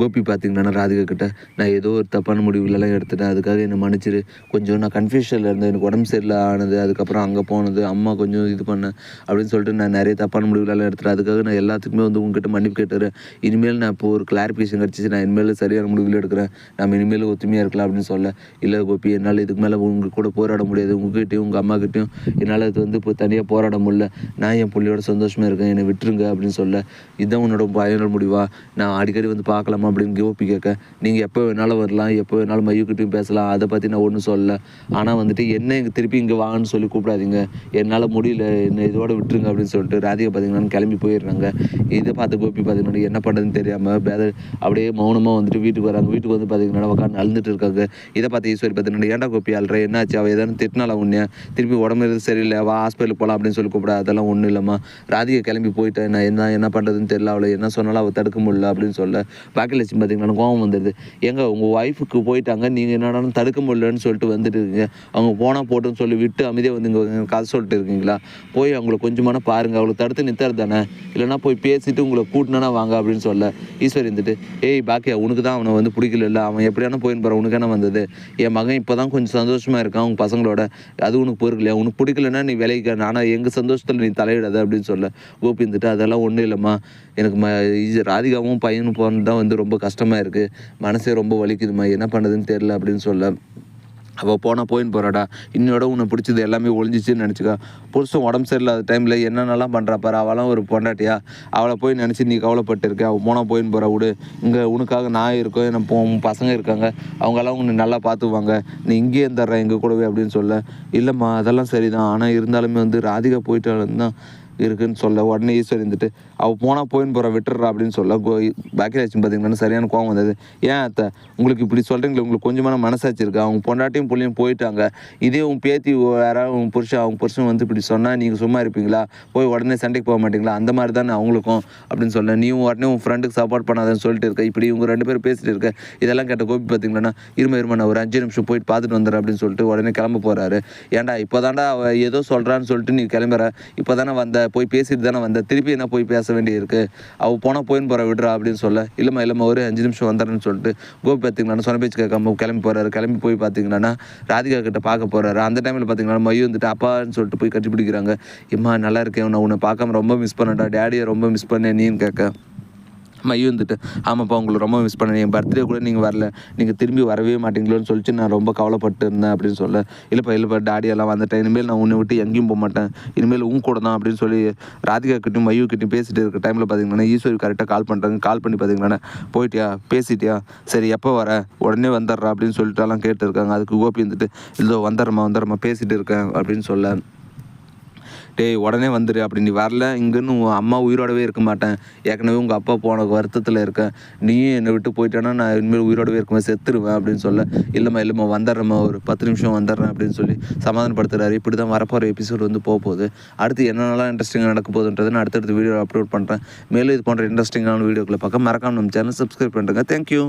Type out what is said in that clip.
கோபி பார்த்தீங்கன்னா ராதிகா கிட்ட நான் ஏதோ ஒரு தப்பான முடிவுகளெல்லாம் எடுத்துட்டேன். அதுக்காக என்னை மன்னிச்சிரு. கொஞ்சம் நான் கன்ஃபியூஷனில் இருந்தேன். எனக்கு உடம்பு சரியில்லை ஆனது. அதுக்கப்புறம் அங்கே போனது. அம்மா கொஞ்சம் இது பண்ணேன் அப்படின்னு சொல்லிட்டு நான் நிறைய தப்பான முடிவுகளெல்லாம் எடுத்துட்டேன். அதுக்காக நான் எல்லாத்துக்குமே வந்து உங்ககிட்ட மன்னிப்பு கேட்டுறேன். இனிமேல் நான் இப்போ ஒரு கிளாரிஃபிகேஷன் கிடச்சிச்சு. நான் இனிமேல் சரியான முடிவுகள் எடுக்கிறேன். நம்ம இனிமேல் ஒத்துமையாக இருக்கலாம் அப்படின்னு சொல்ல. இல்லை கோபி என்னால் இதுக்கு மேலே உங்க கூட போராட முடியாது. உங்ககிட்டயும் உங்கள் அம்மாக்கிட்டையும் என்னால் இது வந்து இப்போ தனியாக போராட முடியல. நான் என் பிள்ளையோட சந்தோஷமாக இருக்கேன். என்னை விட்டுருங்க அப்படின்னு சொல்ல. இதுதான் உன்னோட பயனுள்ள முடிவா? நான் அடிக்கடி வந்து பார்க்கலாமா? அப்படின்னு கோபி கேட்க நீங்கள் எப்போ வேணாலும் வரலாம் எப்போ வேணாலும் மையுக்கிட்டையும் பேசலாம் அதை பற்றி நான் ஒன்றும் சொல்லலை. ஆனால் வந்துட்டு என்ன இங்கே திருப்பி இங்கே வாங்கன்னு சொல்லி கூப்பிடாதீங்க. என்னால் முடியல என்ன இதோட விட்டுருங்க அப்படின்னு சொல்லிட்டு ராதிகா பார்த்தீங்கன்னா கிளம்பி போயிடுறாங்க. இதை பார்த்து கோபி பார்த்தீங்கன்னா என்ன பண்ணுறதுன்னு தெரியாமல் பேத அப்படியே மௌனமாக வந்துட்டு வீட்டுக்கு வராங்க. வீட்டுக்கு வந்து பார்த்தீங்கன்னா உட்காந்து அழுந்துட்டு இருக்காங்க. இதை பார்த்து ஈஸ்வரி பார்த்தீங்கன்னா ஏன்டா கோபி ஆள்ற என்னாச்சு? அவள் எதாவது திட்டினால உன்னே திருப்பி உடம்பு எதுவும் சரியில்லை வா ஹாஸ்பிட்டலுக்கு போகலாம் அப்படின்னு சொல்லி கூப்பிட அதெல்லாம் ஒன்றும் இல்லைம்மா. ராதிகா கிளம்பி போயிட்டேன் நான் என்ன என்ன பண்ணுறதுன்னு தெரியல அவளை. என்ன சொன்னாலும் அவள் தடுக்க முடியல அப்படின்னு சொல்ல. பாக்கியலட்சுமி பார்த்தீங்கன்னா கோவம் வந்துடுது எங்கே உங்கள் ஒய்ஃபுக்கு போயிட்டாங்க நீங்கள் என்னடா தடுக்க முடியலன்னு சொல்லிட்டு வந்துட்டு இருக்கீங்க அவங்க போனால் போட்டுன்னு சொல்லி விட்டு அமைதியாக வந்து இங்கே கதை சொல்லிட்டு இருக்கீங்களா? போய் அவங்கள கொஞ்சமான பாருங்க. அவங்கள தடுத்து நிறுத்தாரு தானே. இல்லைனா போய் பேசிட்டு உங்களை கூட்டினா வாங்க அப்படின்னு சொல்ல. ஈஸ்வரி இருந்துட்டு ஏய் பாக்கியா உனக்கு தான் அவனை வந்து பிடிக்கல இல்லை அவன் எப்படியான போயின்னு போகிறான் உனக்கு என்ன வந்தது. என் மகன் இப்போ தான் கொஞ்சம் சந்தோஷமாக இருக்கான் அவங்க பசங்களோட. அது உனக்கு பொறுக்கலையா உனக்கு பிடிக்கலன்னா நீ விலைக்கு ஆனால் எங்கள் சந்தோஷத்தில் நீ தலையிடாத? அப்படின்னு சொல்ல. கோபி இருந்துட்டு அதெல்லாம் ஒன்றும் இல்லைம்மா. எனக்கு ம இது ராதிகாவும் பையனும் போனது தான் வந்து ரொம்ப கஷ்டமாக இருக்குது மனசே ரொம்ப வலிக்குதும்மா. என்ன பண்ணுறதுன்னு தெரில அப்படின்னு சொல்ல. அவள் போனால் போயின்னு போகிறாடா இன்னோட உன்னை பிடிச்சது எல்லாமே ஒழிஞ்சிச்சுன்னு நினச்சிக்கா. புருஷன் உடம்பு சரியில்லாத டைமில் என்னென்னலாம் பண்ணுறா பாரு. அவளாம் ஒரு பொண்டாட்டியா. அவளை போய் நினச்சி நீ கவலைப்பட்டு இருக்க அவள் போனால் போயின்னு போகிறா விடு. இங்கே உனக்காக நான் இருக்கோம். என்ன போ பசங்க இருக்காங்க. அவங்கெல்லாம் உன்னை நல்லா பார்த்துவாங்க நீ இங்கேயே இருந்துடுறேன் எங்கள் கூடவே அப்படின்னு சொல்ல. இல்லைம்மா அதெல்லாம் சரிதான். ஆனால் இருந்தாலுமே வந்து ராதிகா போயிட்டாலும் தான் இருக்குன்னு சொல்ல உடனே ஈஸ்வர் இருந்துட்டு அவள் போனால் போயின்னு போகிற விட்டுறா அப்படின்னு சொல்ல கோ பாக்கியராஜன் பார்த்தீங்கன்னா சரியான கோவம் வந்தது. ஏன் அத்தை உங்களுக்கு இப்படி சொல்கிறீங்களே உங்களுக்கு கொஞ்சமான மனசாட்சி இருக்கா? அவங்க பொண்டாட்டியும் பிள்ளையும் போயிட்டாங்க. இதே உன் பேத்தி யாராவது உன் புருஷன் அவங்க புருஷன் வந்து இப்படி சொன்னால் நீங்கள் சும்மா இருப்பீங்களா? போய் உடனே சண்டைக்கு போக மாட்டீங்களா? அந்த மாதிரி தானே அவங்களுக்கும் அப்படின்னு சொல்ல நீ உடனே உன் ஃப்ரெண்டுக்கு சப்போர்ட் பண்ணாதன்னு சொல்லிட்டு இருக்க. இப்படி இவங்க ரெண்டு பேரும் பேசிட்டு இருக்க. இதெல்லாம் கேட்ட கோபி பார்த்தீங்கன்னா இரும இரும நான் ஒரு அஞ்சு நிமிஷம் போயிட்டு பார்த்துட்டு வந்துடுறேன் அப்படின்னு சொல்லிட்டு உடனே கிளம்ப போகிறாரு ஏன்டா இப்போ தாண்டா ஏதோ சொல்கிறான்னு சொல்லிட்டு நீ கிளம்புற. இப்போ தானே வந்த போய் பேசிட்டு தானே வந்தேன் திருப்பி என்ன போய் பேச வேண்டியிருக்கு? அவள் போனால் போயின்னு போகிற விடுறா அப்படின்னு சொல்ல இல்லைம்மா இல்லைம்மா ஒரு அஞ்சு நிமிஷம் வந்துடுறேன்னு சொல்லிட்டு கோபி பார்த்தீங்கன்னா சொன்ன பேச்சு கேட்காம கிளம்பி போகிறாரு கிளம்பி போய் பார்த்தீங்கன்னா ராதிகா கிட்ட பார்க்க போகிறாரு அந்த டைமில் பார்த்தீங்கன்னா மையம் வந்துட்டு அப்பான்னு சொல்லிட்டு போய் கட்டி பிடிக்கிறாங்க இம்மா நல்லா இருக்கேன். நான் உன்னை பார்க்காம ரொம்ப மிஸ் பண்ணடா டேடியை ரொம்ப மிஸ் பண்ணேன். நீன்னு கேட்க. மையம் வந்துட்டு ஆமாப்பா உங்களை ரொம்ப மிஸ் பண்ணேன். என் பர்த்டே கூட நீங்கள் வரல. நீங்கள் திரும்பி வரவே மாட்டீங்களோன்னு சொல்லிச்சு நான் ரொம்ப கவலைப்பட்டு இருந்தேன் அப்படின்னு சொல்ல இல்லைப்பா இல்லைப்பா டாடியெல்லாம் வந்துட்டேன். இனிமேல் நான் உன்னை விட்டு எங்கேயும் போக மாட்டேன். இனிமேல் உன் கூட தான் அப்படின்னு சொல்லி ராதிகா கிட்டையும் மையூ கிட்டையும் பேசிட்டு இருக்க டைமில் பார்த்தீங்கன்னா ஈஸ்வரி கரெக்டாக கால் பண்ணுறாங்க கால் பண்ணி பார்த்தீங்கன்னா போயிட்டியா? பேசிட்டியா? சரி எப்போ வர? உடனே வந்துடுறா அப்படின்னு சொல்லிட்டுலாம் எல்லாம் கேட்டுருக்காங்க. அதுக்கு கோபி வந்துட்டு இல்லை வந்துடுறமா வந்துடுறமா பேசிட்டு இருக்கேன் அப்படின்னு சொல்ல. டேய் உடனே வந்துடு அப்படி நீ வரல இங்கேன்னு உன் அம்மா உயிரோடவே இருக்க மாட்டேன். ஏற்கனவே உங்கள் அப்பா போன வருத்தத்தில் இருக்கேன் நீயும் என்னை விட்டு போயிட்டேன்னா நான் இனிமேல் உயிரோடவே இருக்குமே செத்துருவேன் அப்படின்னு சொல்ல இல்லைம்மா இல்லைம்மா வந்துடுறேம்மா ஒரு பத்து நிமிஷம் வந்துடுறேன் அப்படின்னு சொல்லி சமாதானப்படுத்துறாரு. இப்படி தான் வரப்போகிற எபிசோடு வந்து போக போகுது அடுத்து என்னென்னலாம் இன்ட்ரெஸ்டிங்காக நடக்க போகுதுன்றது நான் அடுத்தடுத்து வீடியோ அப்லோட் பண்ணுறேன் மேலும் இது போன்ற இன்ட்ரெஸ்டிங்கான வீடியோக்களை பார்க்க மறக்காம நம்ம சேனல் சப்ஸ்கிரைப் பண்ணுறேங்க தேங்க்யூ